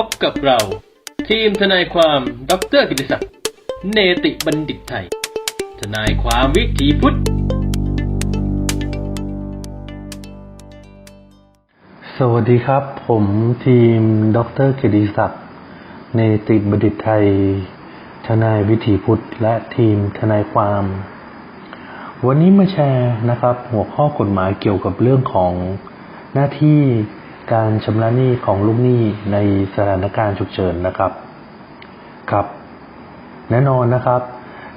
พบกับเรา ทีมทนายความดรกิติศักดิ์เนติบัณฑิตไทย ทนายความวิถีพุทธ สวัสดีครับ ผมทีมดรกียรติศักดิ์เนติบัณฑิตไทย ทนายวิถีพุทธ และทีมทนายความ วันนี้มาแชร์นะครับ หัวข้อกฎหมายเกี่ยวกับเรื่องของหน้าที่ การชำระหนี้ของลูกหนี้ในสถานการณ์ฉุกเฉินนะครับครับ แน่นอนนะครับ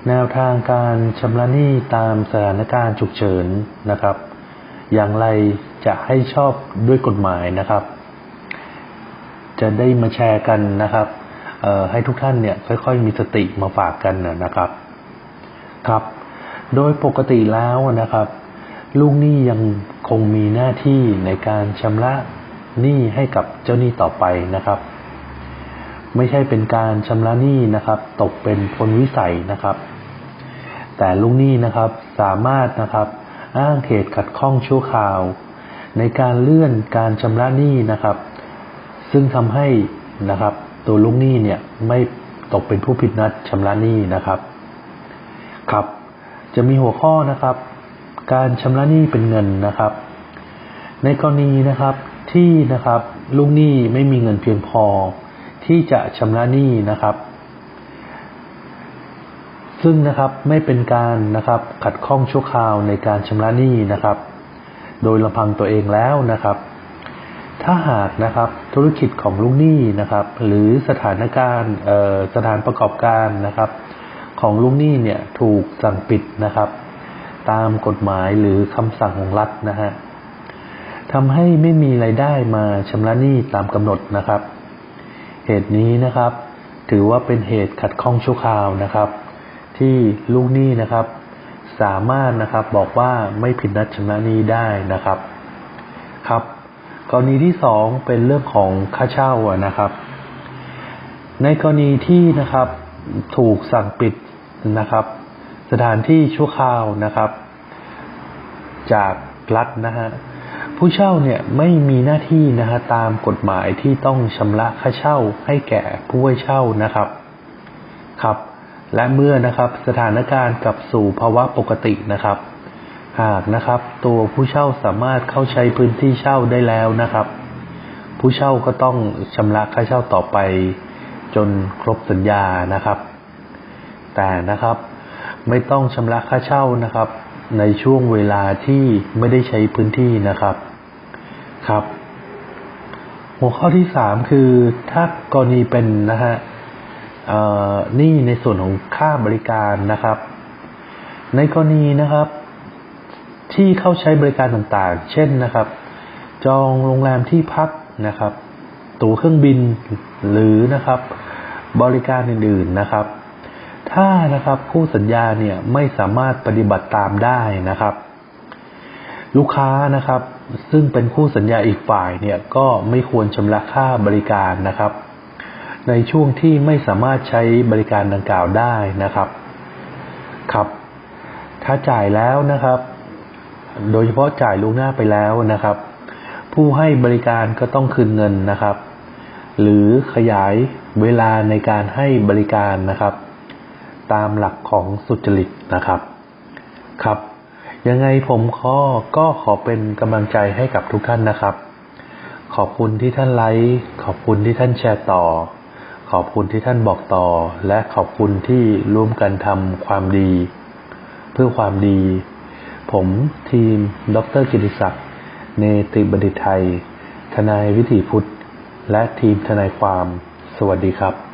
แนวทางการชำระหนี้ตามสถานการณ์ฉุกเฉินนะครับ อย่างไรจะให้ชอบด้วยกฎหมายนะครับ จะได้มาแชร์กันนะครับให้ทุกท่านเนี่ยค่อยๆ มีสติมาฝากกันนะครับครับ โดยปกติแล้วนะครับ ลูกหนี้ยังคงมีหน้าที่ในการชำระ หนี้ให้กับเจ้าหนี้ต่อไปนะครับ ไม่ใช่เป็นการชำระหนี้นะครับ ตกเป็นพลวิสัยนะครับ แต่ลูกหนี้นะครับสามารถนะครับอ้างเหตุขัดข้องชั่วคราว ในการเลื่อนการชำระหนี้นะครับ ซึ่งทำให้นะครับ ตัวลูกหนี้เนี่ยไม่ตกเป็นผู้ผิดนัดชำระหนี้นะครับครับ จะมีหัวข้อนะครับ การชำระหนี้เป็นเงินนะครับ ในกรณีนะครับ ที่นะครับลูกหนี้ไม่มีเงินเพียงพอ ที่จะชำระหนี้นะครับ ซึ่งนะครับไม่เป็นการนะครับขัดข้องชั่วคราวในการชำระหนี้นะครับ โดยลำพังตัวเองแล้วนะครับ ถ้าหากนะครับธุรกิจของลูกหนี้นะครับ หรือสถานการณ์สถานประกอบการนะครับ ของลูกหนี้เนี่ยถูกสั่งปิดนะครับ ตามกฎหมายหรือคำสั่งของรัฐนะฮะ ทำให้ไม่มีรายได้มาชำระหนี้ตามกำหนดนะครับ เหตุนี้นะครับ ถือว่าเป็นเหตุขัดข้องชั่วคราวนะครับ ที่ลูกหนี้นะครับ สามารถนะครับบอกว่าไม่ผิดนัดชำระหนี้ได้นะครับครับ กรณีที่สองเป็นเรื่องของค่าเช่านะครับ ในกรณีที่นะครับถูกสั่งปิดนะครับ สถานที่ชั่วคราวนะครับ จากรัฐนะฮะ ผู้เช่าเนี่ยไม่มีหน้าที่นะฮะตามกฎหมายที่ต้องชำระค่าเช่าให้แก่ผู้ให้เช่านะครับครับ และเมื่อนะครับสถานการณ์กลับสู่ภาวะปกตินะครับ หากนะครับ ตัวผู้เช่าสามารถเข้าใช้พื้นที่เช่าได้แล้วนะครับ ผู้เช่าก็ต้องชำระค่าเช่าต่อไป จนครบสัญญานะครับ แต่นะครับ ไม่ต้องชำระค่าเช่านะครับ ในช่วงเวลาที่ไม่ได้ใช้พื้นที่นะครับครับ หัวข้อที่สามคือถ้ากรณีเป็นนะฮะนี่ในส่วนของค่าบริการนะครับ ในกรณีนะครับ ที่เข้าใช้บริการต่างๆ เช่นนะครับ จองโรงแรมที่พักนะครับ ตั๋วเครื่องบินหรือนะครับ บริการอื่นๆนะครับ ถ้านะครับคู่สัญญาเนี่ยไม่สามารถปฏิบัติตามได้นะครับ ลูกค้านะครับ ซึ่งเป็นคู่สัญญาอีกฝ่ายเนี่ยก็ไม่ควรชำระค่าบริการนะครับ ในช่วงที่ไม่สามารถใช้บริการดังกล่าวได้นะครับครับ ถ้าจ่ายแล้วนะครับ โดยเฉพาะจ่ายล่วงหน้าไปแล้วนะครับ ผู้ให้บริการก็ต้องคืนเงินนะครับ หรือขยายเวลาในการให้บริการนะครับ ตามหลักของสุจริตนะครับ ครับ ยังไงผมขอก็ขอเป็นกำลังใจให้กับทุกท่านนะครับ ขอบคุณที่ท่านไลค์ขอบคุณที่ท่านแชร์ต่อ ขอบคุณที่ท่านบอกต่อ และขอบคุณที่ร่วมกันทำความดี เพื่อความดี ผมทีม ดรกิติศักดิ์เนติบัณฑิตไทย ทนายวิถีพุทธ และทีมทนายความ สวัสดีครับ